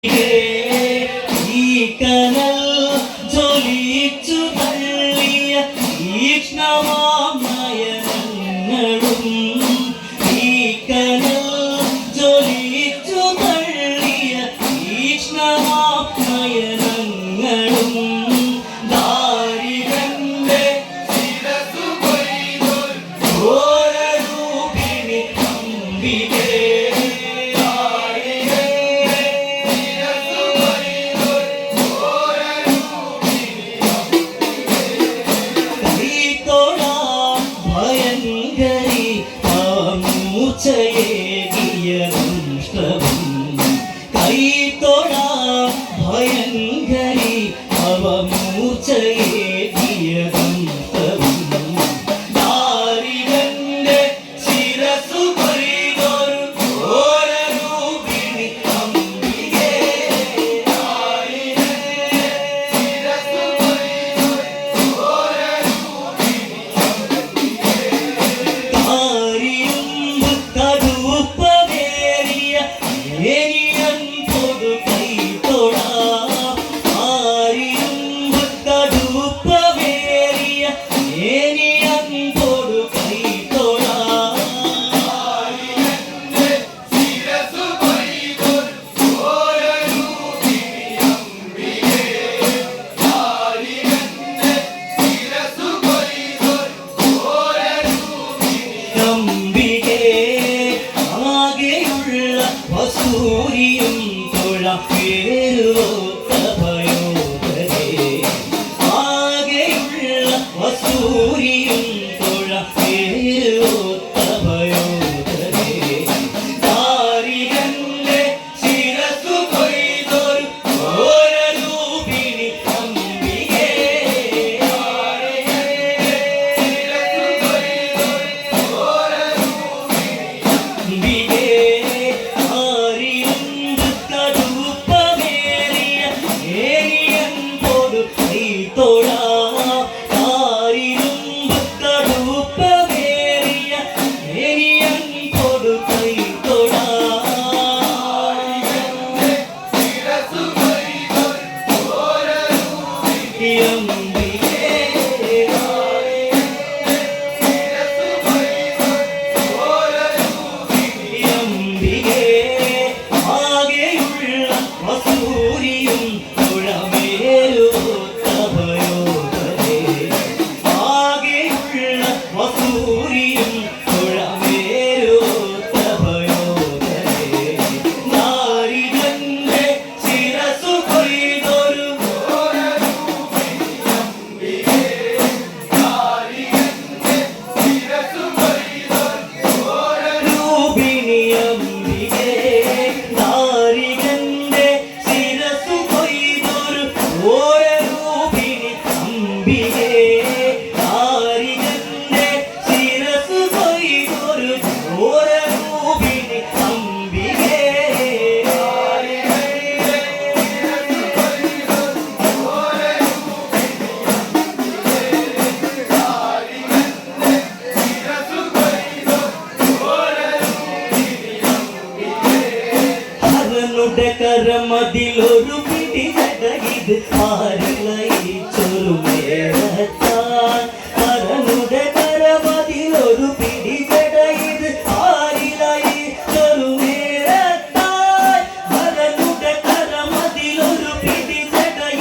いいか തൊഴ പേരുവോത്ത ഭയോദരേ ആകെയുള്ള വസൂരിയും നമ്മുടെ കരമതിലൊരു പിടി ഇത് ആരിളയിച്ചൊരു മേളത്താൻ മരനുടെ കരമതിലൊരു പിടി ഇത് ആരിളയിച്ചൊരു മേളത്താൻ മരനുടെ കരമതിലൊരു പിടി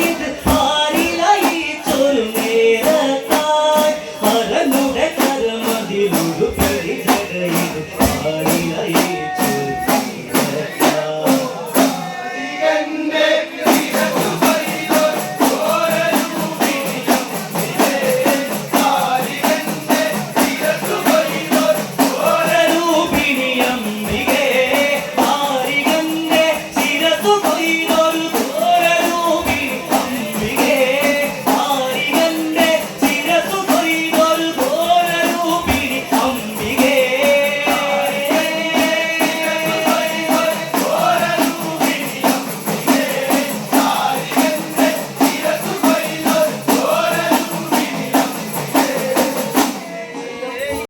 ഇത് ആരിളയിച്ചൊരു മേളത്താൻ മരനുടെ കരമതിലൊരു